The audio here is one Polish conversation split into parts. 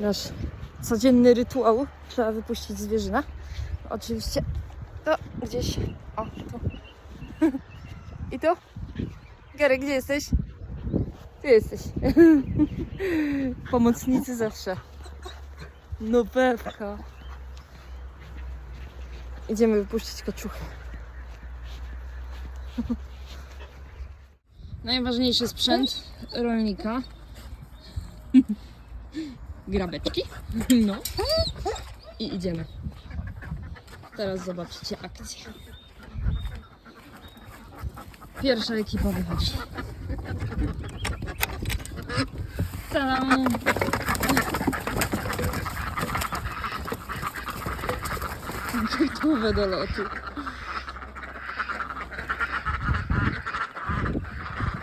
nasz codzienny rytuał. Trzeba wypuścić zwierzynę. Oczywiście to gdzieś. O, tu. I tu? Gary, gdzie jesteś? Tu jesteś. Pomocnicy zawsze. No pewka. Idziemy wypuścić kaczuchy. Najważniejszy sprzęt rolnika. Grabeczki. No. I idziemy. Teraz zobaczycie akcję. Pierwsza ekipa wychodzi. Tam. Gotowe do lotu.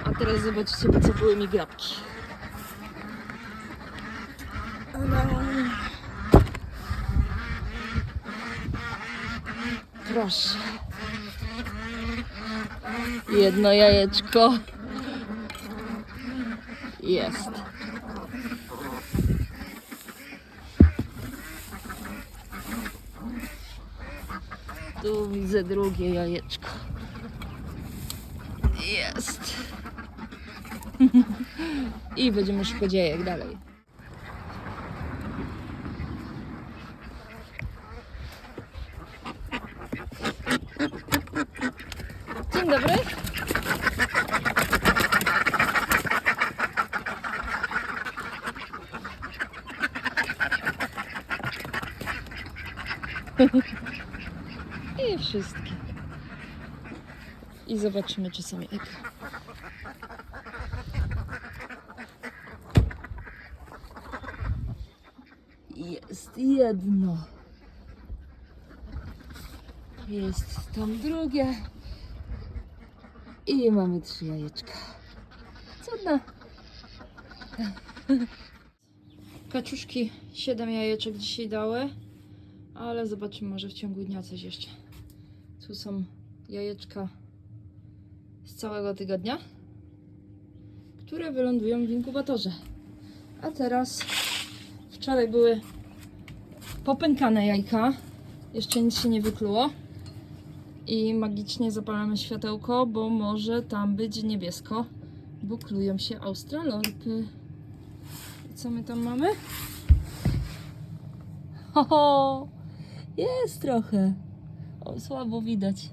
A teraz zobaczycie, co były mi grabki. Proszę. Jedno jajeczko. Jest. Tu widzę drugie jajeczko. Jest. I będziemy szukać jajek dalej. Dzień dobry. I wszystkie. I zobaczymy, czy są jajka. Jest jedno. Jest tam drugie. I mamy trzy jajeczka. Cudne. Kaczuszki 7 jajeczek dzisiaj dały, ale zobaczymy może w ciągu dnia coś jeszcze. Tu są jajeczka z całego tygodnia, które wylądują w inkubatorze. A teraz wczoraj były popękane jajka. Jeszcze nic się nie wykluło. I magicznie zapalamy światełko, bo może tam być niebiesko, bo klują się australorpy. I co my tam mamy? Ho, ho, jest trochę. O, słabo widać.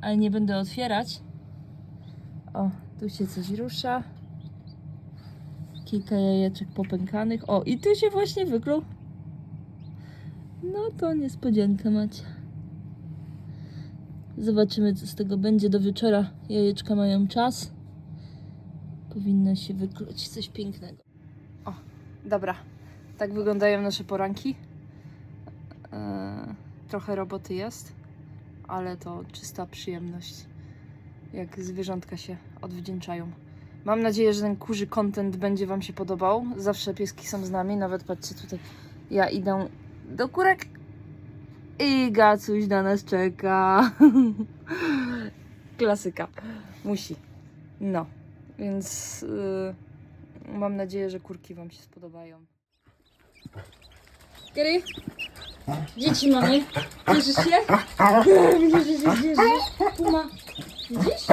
Ale nie będę otwierać. O, tu się coś rusza. Kilka jajeczek popękanych. O, i tu się właśnie wykluł. No to niespodziankę macie. Zobaczymy, co z tego będzie do wieczora. Jajeczka mają czas. Powinno się wykluć coś pięknego. O, dobra. Tak wyglądają nasze poranki. Eee, trochę roboty jest, ale to czysta przyjemność. Jak zwierzątka się odwdzięczają. Mam nadzieję, że ten kurzy content będzie Wam się podobał. Zawsze pieski są z nami. Nawet patrzcie tutaj, ja idę do kurek i Gacuś na nas czeka. Klasyka. Musi. No. Więc y, mam nadzieję, że kurki Wam się spodobają. Gary? Dzieci mamy. Cieszysz się? Widzisz, się cieszysz? Puma. Widzisz?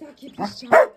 Takie piszczałki.